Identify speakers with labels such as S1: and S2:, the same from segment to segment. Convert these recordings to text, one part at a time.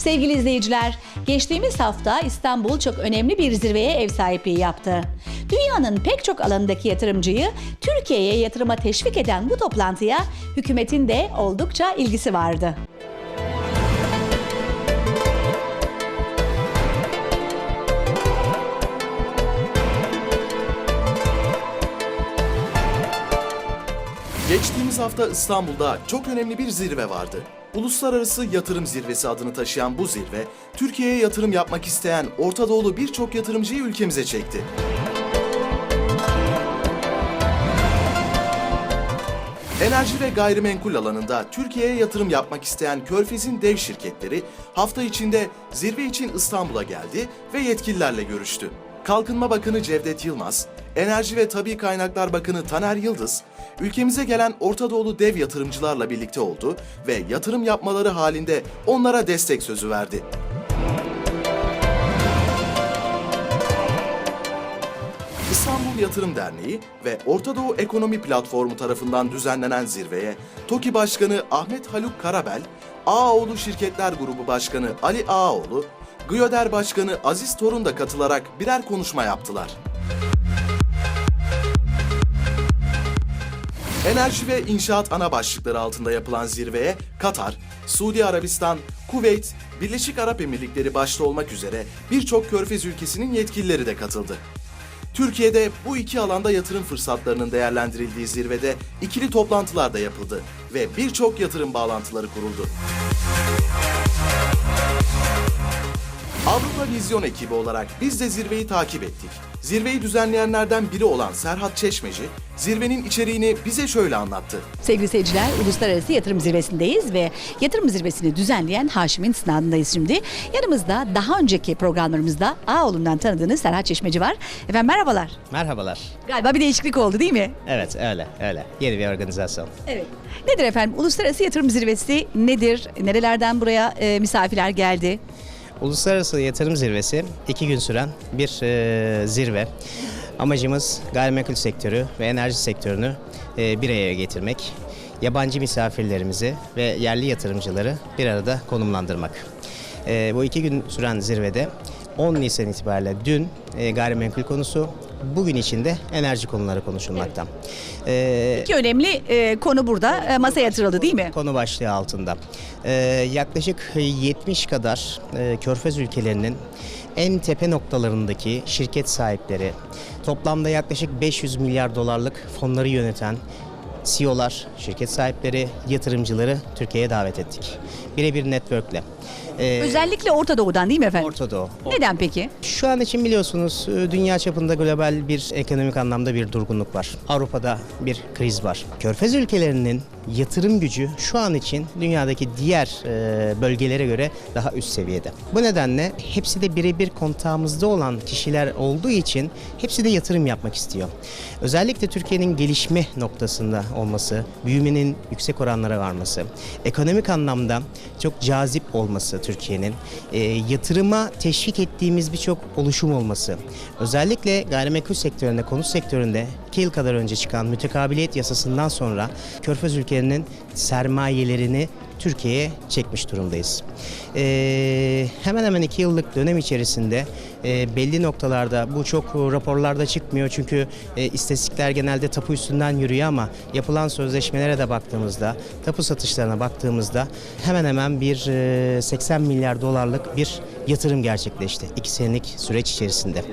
S1: Sevgili izleyiciler, geçtiğimiz hafta İstanbul çok önemli bir zirveye ev sahipliği yaptı. Dünyanın pek çok alanındaki yatırımcıyı Türkiye'ye yatırıma teşvik eden bu toplantıya hükümetin de oldukça ilgisi vardı.
S2: Geçtiğimiz hafta İstanbul'da çok önemli bir zirve vardı. Uluslararası Yatırım Zirvesi adını taşıyan bu zirve, Türkiye'ye yatırım yapmak isteyen Orta Doğulu birçok yatırımcıyı ülkemize çekti. Enerji ve gayrimenkul alanında Türkiye'ye yatırım yapmak isteyen Körfez'in dev şirketleri hafta içinde zirve için İstanbul'a geldi ve yetkililerle görüştü. Kalkınma Bakanı Cevdet Yılmaz, Enerji ve Tabi Kaynaklar Bakanı Taner Yıldız, ülkemize gelen Orta Doğulu dev yatırımcılarla birlikte oldu ve yatırım yapmaları halinde onlara destek sözü verdi. İstanbul Yatırım Derneği ve Orta Doğu Ekonomi Platformu tarafından düzenlenen zirveye TOKİ Başkanı Ahmet Haluk Karabel, Ağaoğlu Şirketler Grubu Başkanı Ali Ağaoğlu, Gıyoder Başkanı Aziz Torun da katılarak birer konuşma yaptılar. Enerji ve inşaat ana başlıkları altında yapılan zirveye Katar, Suudi Arabistan, Kuveyt, Birleşik Arap Emirlikleri başta olmak üzere birçok körfez ülkesinin yetkilileri de katıldı. Türkiye'de bu iki alanda yatırım fırsatlarının değerlendirildiği zirvede ikili toplantılar da yapıldı ve birçok yatırım bağlantıları kuruldu. Avrupa Vizyon ekibi olarak biz de zirveyi takip ettik. Zirveyi düzenleyenlerden biri olan Serhat Çeşmeci, zirvenin içeriğini bize şöyle anlattı.
S1: Sevgili seyirciler, Uluslararası Yatırım Zirvesi'ndeyiz ve yatırım zirvesini düzenleyen Haşim'in sınavındayız şimdi. Yanımızda daha önceki programlarımızda Ağoğlu'ndan tanıdığınız Serhat Çeşmeci var. Efendim merhabalar.
S3: Merhabalar.
S1: Galiba bir değişiklik oldu değil mi?
S3: Evet öyle öyle. Yeni bir organizasyon.
S1: Evet. Nedir efendim? Uluslararası Yatırım Zirvesi nedir? Nerelerden buraya e, misafirler geldi?
S3: Uluslararası Yatırım Zirvesi iki gün süren bir e, zirve. Amacımız gayrimenkul sektörü ve enerji sektörünü e, bir araya getirmek. Yabancı misafirlerimizi ve yerli yatırımcıları bir arada konumlandırmak. E, bu iki gün süren zirvede 10 Nisan itibariyle dün e, gayrimenkul konusu, bugün içinde enerji konuları konuşulmakta. E,
S1: İki önemli e, konu burada e, masaya yatırıldı değil mi?
S3: Konu başlığı altında. Ee, yaklaşık 70 kadar e, körfez ülkelerinin en tepe noktalarındaki şirket sahipleri, toplamda yaklaşık 500 milyar dolarlık fonları yöneten CEO'lar, şirket sahipleri, yatırımcıları Türkiye'ye davet ettik. Birebir network'le. Ee,
S1: Özellikle Orta Doğu'dan değil mi efendim?
S3: Orta Doğu.
S1: Neden peki?
S3: Şu an için biliyorsunuz e, dünya çapında global bir ekonomik anlamda bir durgunluk var. Avrupa'da bir kriz var. Körfez ülkelerinin yatırım gücü şu an için dünyadaki diğer e, bölgelere göre daha üst seviyede. Bu nedenle hepsi de birebir kontağımızda olan kişiler olduğu için hepsi de yatırım yapmak istiyor. Özellikle Türkiye'nin gelişme noktasında olması, büyümenin yüksek oranlara varması, ekonomik anlamda çok cazip olması Türkiye'nin, e, yatırıma teşvik ettiğimiz birçok oluşum olması, özellikle gayrimenkul sektöründe, konut sektöründe 2 yıl kadar önce çıkan mütekabiliyet yasasından sonra Körfez ülkelerinin sermayelerini Türkiye'ye çekmiş durumdayız. Ee, hemen hemen iki yıllık dönem içerisinde e, belli noktalarda bu çok raporlarda çıkmıyor çünkü e, istatistikler genelde tapu üstünden yürüyor ama yapılan sözleşmelere de baktığımızda, tapu satışlarına baktığımızda hemen hemen bir e, 80 milyar dolarlık bir yatırım gerçekleşti 2 senelik süreç içerisinde.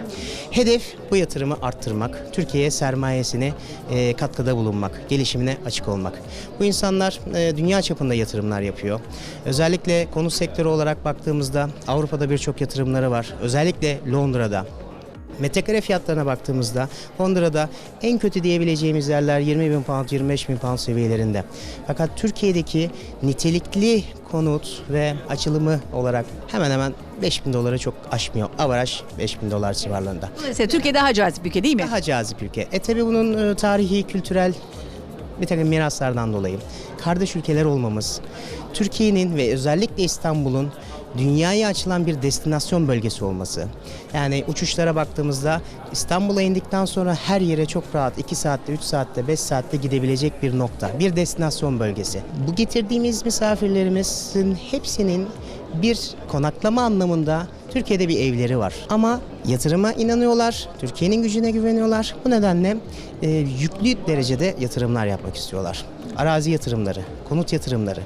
S3: Hedef bu yatırımı arttırmak, Türkiye'ye sermayesini e, katkıda bulunmak, gelişimine açık olmak. Bu insanlar e, dünya çapında yatırımlar yapıyor. Özellikle konut sektörü olarak baktığımızda Avrupa'da birçok yatırımları var. Özellikle Londra'da. Metrekare fiyatlarına baktığımızda Londra'da en kötü diyebileceğimiz yerler 20 bin pound, 25 bin pound seviyelerinde. Fakat Türkiye'deki nitelikli konut ve açılımı olarak hemen hemen 5 bin doları çok aşmıyor. Avaraj 5 bin dolar civarlarında.
S1: Dolayısıyla Türkiye daha cazip ülke değil mi?
S3: Daha cazip ülke. E tabi bunun e, tarihi, kültürel bir takım miraslardan dolayı kardeş ülkeler olmamız, Türkiye'nin ve özellikle İstanbul'un dünyaya açılan bir destinasyon bölgesi olması. Yani uçuşlara baktığımızda İstanbul'a indikten sonra her yere çok rahat 2 saatte, 3 saatte, 5 saatte gidebilecek bir nokta. Bir destinasyon bölgesi. Bu getirdiğimiz misafirlerimizin hepsinin bir konaklama anlamında Türkiye'de bir evleri var. Ama yatırıma inanıyorlar, Türkiye'nin gücüne güveniyorlar. Bu nedenle e, yüklü derecede yatırımlar yapmak istiyorlar. Arazi yatırımları, konut yatırımları,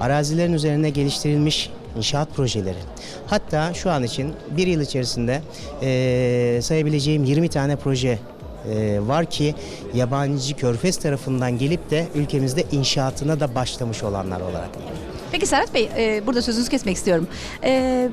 S3: arazilerin üzerine geliştirilmiş inşaat projeleri. Hatta şu an için bir yıl içerisinde e, sayabileceğim 20 tane proje e, var ki yabancı körfez tarafından gelip de ülkemizde inşaatına da başlamış olanlar olarak.
S4: Peki Serhat Bey, e, burada sözünüzü kesmek istiyorum. E,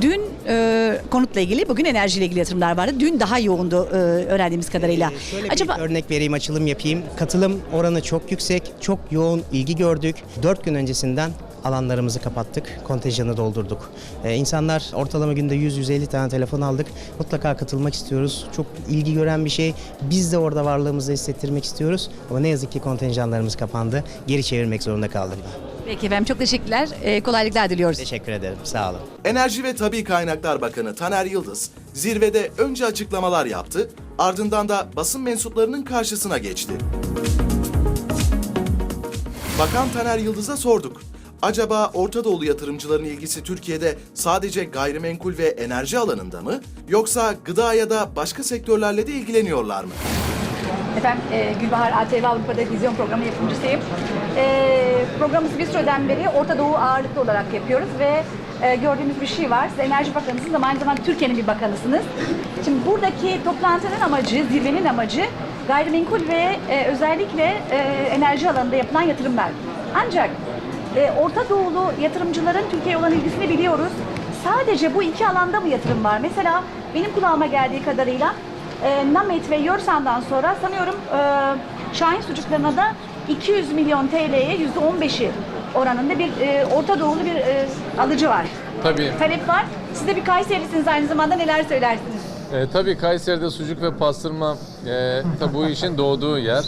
S4: dün e, konutla ilgili, bugün enerjiyle ilgili yatırımlar vardı. Dün daha yoğundu e, öğrendiğimiz kadarıyla.
S3: Ee, Şöyle
S4: Acaba
S3: bir örnek vereyim, açılım yapayım. Katılım oranı çok yüksek, çok yoğun ilgi gördük. 4 gün öncesinden alanlarımızı kapattık, kontenjanı doldurduk. Ee, insanlar ortalama günde 100-150 tane telefon aldık. Mutlaka katılmak istiyoruz. Çok ilgi gören bir şey. Biz de orada varlığımızı hissettirmek istiyoruz. Ama ne yazık ki kontenjanlarımız kapandı. Geri çevirmek zorunda kaldık.
S4: Peki efendim çok teşekkürler. E, kolaylıklar diliyoruz.
S3: Teşekkür ederim. Sağ olun.
S2: Enerji ve Tabi Kaynaklar Bakanı Taner Yıldız zirvede önce açıklamalar yaptı, ardından da basın mensuplarının karşısına geçti. Bakan Taner Yıldız'a sorduk. Acaba Orta Doğulu yatırımcıların ilgisi Türkiye'de sadece gayrimenkul ve enerji alanında mı? Yoksa gıda ya da başka sektörlerle de ilgileniyorlar mı?
S1: Efendim e, Gülbahar ATV Avrupa'da vizyon programı yapımcısıyım. E, programımızı bir süreden beri Orta Doğu ağırlıklı olarak yapıyoruz ve e, gördüğümüz bir şey var. Siz Enerji Bakanısınız ama aynı zamanda Türkiye'nin bir bakanısınız. Şimdi buradaki toplantının amacı, zirvenin amacı gayrimenkul ve e, özellikle e, enerji alanında yapılan yatırımlar. Ancak Orta Doğulu yatırımcıların Türkiye'ye olan ilgisini biliyoruz. Sadece bu iki alanda mı yatırım var? Mesela benim kulağıma geldiği kadarıyla e, Namet ve Yorsan'dan sonra sanıyorum e, Şahin sucuklarına da 200 milyon TL'ye %15'i oranında bir e, Orta Doğulu bir e, alıcı var.
S5: Tabii.
S1: Talep var. Siz de bir Kayserilisiniz aynı zamanda neler söylersiniz?
S5: E, tabii Kayseri'de sucuk ve pastırma e, tabii bu işin doğduğu yer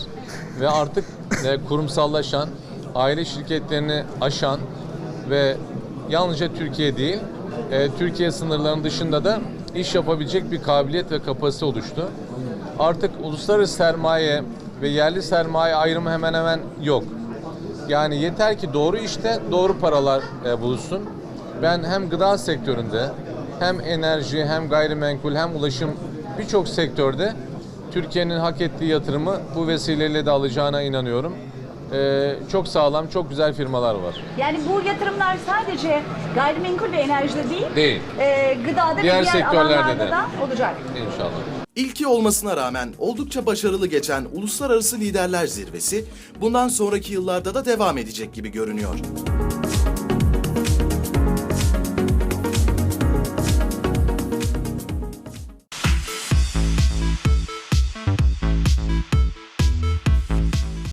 S5: ve artık e, kurumsallaşan, aile şirketlerini aşan ve yalnızca Türkiye değil, e, Türkiye sınırlarının dışında da iş yapabilecek bir kabiliyet ve kapasite oluştu. Artık uluslararası sermaye ve yerli sermaye ayrımı hemen hemen yok. Yani yeter ki doğru işte doğru paralar e, buluşsun. Ben hem gıda sektöründe hem enerji hem gayrimenkul hem ulaşım birçok sektörde Türkiye'nin hak ettiği yatırımı bu vesileyle de alacağına inanıyorum. E, çok sağlam, çok güzel firmalar var.
S1: Yani bu yatırımlar sadece gayrimenkul ve enerjide değil,
S5: Değil.
S1: e, gıdada ve
S5: Diğer
S1: diğer
S5: sektörlerde
S1: alanlarda
S5: de.
S1: da olacak.
S5: İnşallah.
S2: İlki olmasına rağmen oldukça başarılı geçen Uluslararası Liderler Zirvesi bundan sonraki yıllarda da devam edecek gibi görünüyor.